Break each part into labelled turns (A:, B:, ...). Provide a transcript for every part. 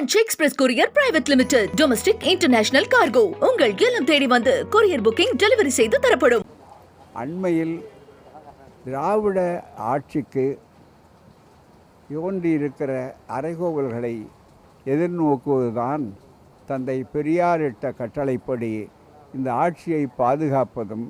A: Franch Express courier private limited domestic international cargo உங்கள் இல்லம் தேடி வந்து கொரியர் புக்கிங் டெலிவரி செய்து தரப்படும்.
B: அண்மையில் திராவிட ஆட்சிக்கு இருக்கிற அறைகோவல்களை எதிர்நோக்குவதுதான் தந்தை பெரியாரிட்ட கட்டளைப்படி இந்த ஆட்சியை பாதுகாப்பதும்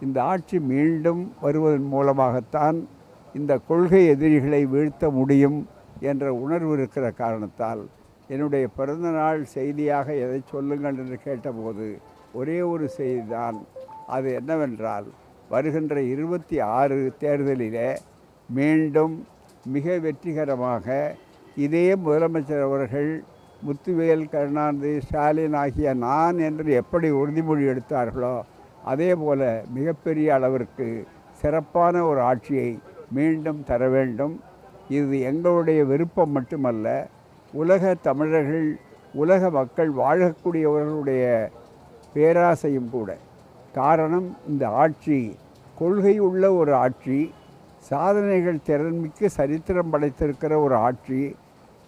B: இந்த ஆட்சி மீண்டும் வருவதன் மூலமாகத்தான் இந்த கொள்கை எதிரிகளை வீழ்த்த முடியும் என்ற உணர்வு இருக்கிற காரணத்தால் என்னுடைய பிறந்தநாள் செய்தியாக எதை சொல்லுங்கள் என்று கேட்டபோது ஒரே ஒரு செய்திதான். அது என்னவென்றால் வருகின்ற இருபத்தி ஆறு தேர்தலிலே மீண்டும் மிக வெற்றிகரமாக இதே முதலமைச்சர் அவர்கள் முத்துவேல் கருணாநிதி ஸ்டாலின் ஆகிய நான் என்று எப்படி உறுதிமொழி எடுத்தார்களோ அதே போல மிகப்பெரிய அளவிற்கு சிறப்பான ஒரு ஆட்சியை மீண்டும் தர வேண்டும். இது எங்களுடைய விருப்பம் மட்டுமல்ல உலக தமிழர்கள் உலக மக்கள் வாழக்கூடியவர்களுடைய பேராசையும் கூட. காரணம் இந்த ஆட்சி கொள்கை உள்ள ஒரு ஆட்சி சாதனைகள் திறன்மிக்க சரித்திரம் படைத்திருக்கிற ஒரு ஆட்சி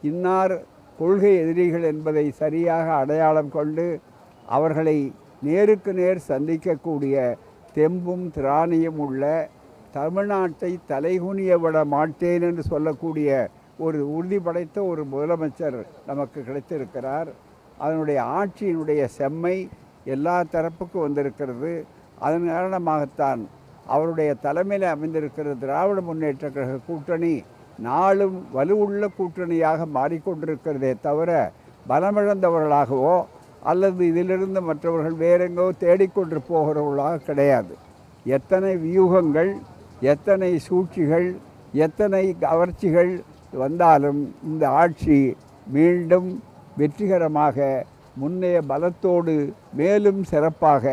B: இன்னார் கொள்கை எதிரிகள் என்பதை சரியாக அடையாளம் கொண்டு அவர்களை நேருக்கு நேர் சந்திக்கக்கூடிய தெம்பும் திராணியும் உள்ள தமிழ்நாட்டை தலைகுனிய விட மாட்டேன் என்று சொல்லக்கூடிய ஒரு உறுதி படைத்த ஒரு முதலமைச்சர் நமக்கு கிடைத்திருக்கிறார். அதனுடைய ஆட்சியினுடைய செம்மை எல்லா தரப்புக்கும் வந்திருக்கிறது. அதன் காரணமாகத்தான் அவருடைய தலைமையில் அமைந்திருக்கிற திராவிட முன்னேற்ற கழக கூட்டணி நாளும் வலுவுள்ள கூட்டணியாக மாறிக்கொண்டிருக்கிறதே தவிர பலமிழந்தவர்களாகவோ அல்லது இதிலிருந்து மற்றவர்கள் வேறெங்கோ தேடிக்கொண்டு போகிறவர்களாக கிடையாது. எத்தனை வியூகங்கள் எத்தனை சூழ்ச்சிகள் எத்தனை கவர்ச்சிகள் வந்தாலும் இந்த ஆட்சி மீண்டும் வெற்றிகரமாக முன்னைய பலத்தோடு மேலும் சிறப்பாக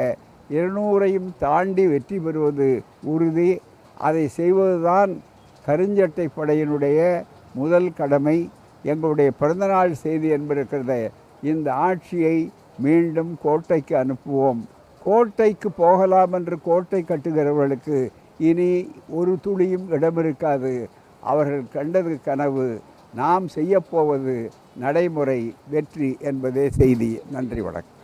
B: இருநூறையும் தாண்டி வெற்றி பெறுவது உறுதி. அதை செய்வதுதான் கருஞ்சட்டை படையினுடைய முதல் கடமை. எங்களுடைய பிறந்தநாள் செய்தி என்பிருக்கிறத இந்த ஆட்சியை மீண்டும் கோட்டைக்கு அனுப்புவோம். கோட்டைக்கு போகலாம் என்று கோட்டை கட்டுகிறவர்களுக்கு இனி ஒரு துளியும் இடம் இருக்காது அவர்கள் கண்டது கனவு. நாம் செய்யப்போவது நடைமுறை வெற்றி என்பதே செய்தி. நன்றி வணக்கம்.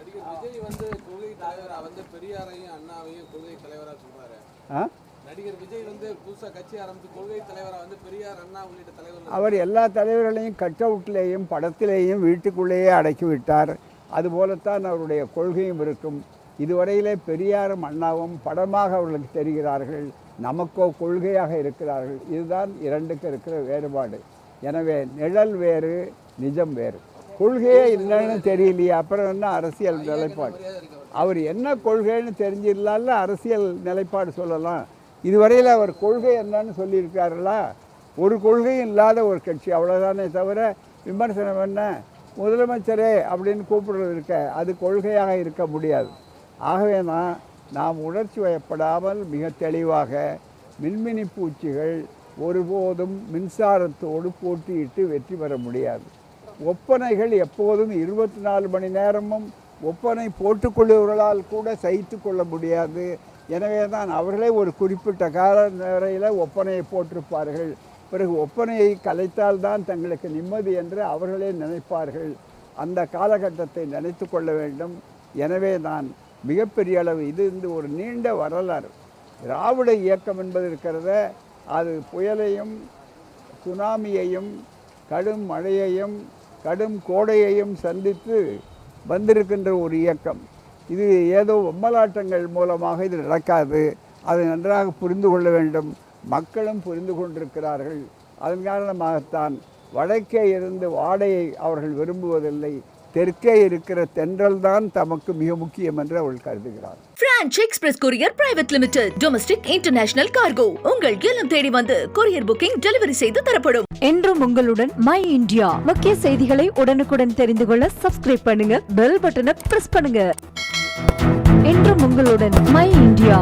B: அவர் எல்லா தலைவர்களையும் கட் அவுட்லேயும் படத்திலேயும் வீட்டுக்குள்ளேயே அடக்கி விட்டார். அதுபோலத்தான் அவருடைய கொள்கையும் இருக்கும். இதுவரையிலே பெரியாரும் அண்ணாவும் படமாக அவர்களுக்கு தெரிகிறார்கள். நமக்கோ கொள்கையாக இருக்கிறார்கள். இதுதான் இரண்டுக்கு இருக்கிற வேறுபாடு. எனவே நிழல் வேறு நிஜம் வேறு. கொள்கையே இல்லைன்னு தெரியலையே. அப்புறம் என்ன அரசியல் நிலைப்பாடு? அவர் என்ன கொள்கைன்னு தெரிஞ்சிடலாம்ல அரசியல் நிலைப்பாடு சொல்லலாம். இதுவரையில் அவர் கொள்கை என்னன்னு சொல்லியிருக்காருங்களா ஒரு கொள்கையும் இல்லாத ஒரு கட்சி. அவ்வளோதானே தவிர விமர்சனம் என்ன? முதலமைச்சரே அப்படின்னு கூப்பிடுறது இருக்க அது கொள்கையாக இருக்க முடியாது. ஆகவே தான் நாம் உணர்ச்சி வயப்படாமல் மிக தெளிவாக மின்மினி பூச்சிகள் ஒருபோதும் மின்சாரத்தோடு போட்டியிட்டு வெற்றி பெற முடியாது. ஒப்பனைகள் எப்போதும் இருபத்தி நாலு மணி நேரமும் ஒப்பனை போட்டுக்கொள்ளுவர்களால் கூட சகித்து கொள்ள முடியாது. எனவே தான் அவர்களே ஒரு குறிப்பிட்ட கால வரையில் ஒப்பனையை போட்டிருப்பார்கள். பிறகு ஒப்பனையை கலைத்தால்தான் தங்களுக்கு நிம்மதி என்று அவர்களே நினைப்பார்கள். அந்த காலகட்டத்தை நினைத்து கொள்ள வேண்டும். எனவே தான் மிகப்பெரிய அளவு. இது வந்து ஒரு நீண்ட வரலாறு. திராவிட இயக்கம் என்பது இருக்கிறத அது புயலையும் சுனாமியையும் கடும் மழையையும் கடும் கோடையையும் சந்தித்து வந்திருக்கின்ற ஒரு இயக்கம். இது ஏதோ ஒம்பலாட்டங்கள் மூலமாக இது நடக்காது. அதை நன்றாக புரிந்து கொள்ள வேண்டும். மக்களும் புரிந்து கொண்டிருக்கிறார்கள். அதன் காரணமாகத்தான் வடக்கே இருந்து வாடையை அவர்கள் விரும்புவதில்லை. தெற்கே இருக்கிற தென்றல் தான் தமக்கு மிக முக்கியம் என்று அவள் கருதுகிறார்
A: Franch Express courier private limited domestic international cargo உங்கள் இல்லம் தேடி வந்து கொரியர் புக்கிங் டெலிவரி செய்து தரப்படும்.
C: என்றும் உங்களுடன் மை இந்தியா முக்கிய செய்திகளை உடனுக்குடன் தெரிந்து கொள்ள சப்ஸ்கிரைப் பண்ணுங்க பெல் பட்டனை பிரஸ் பண்ணுங்க. என்றும் உங்களுடன் மை இந்தியா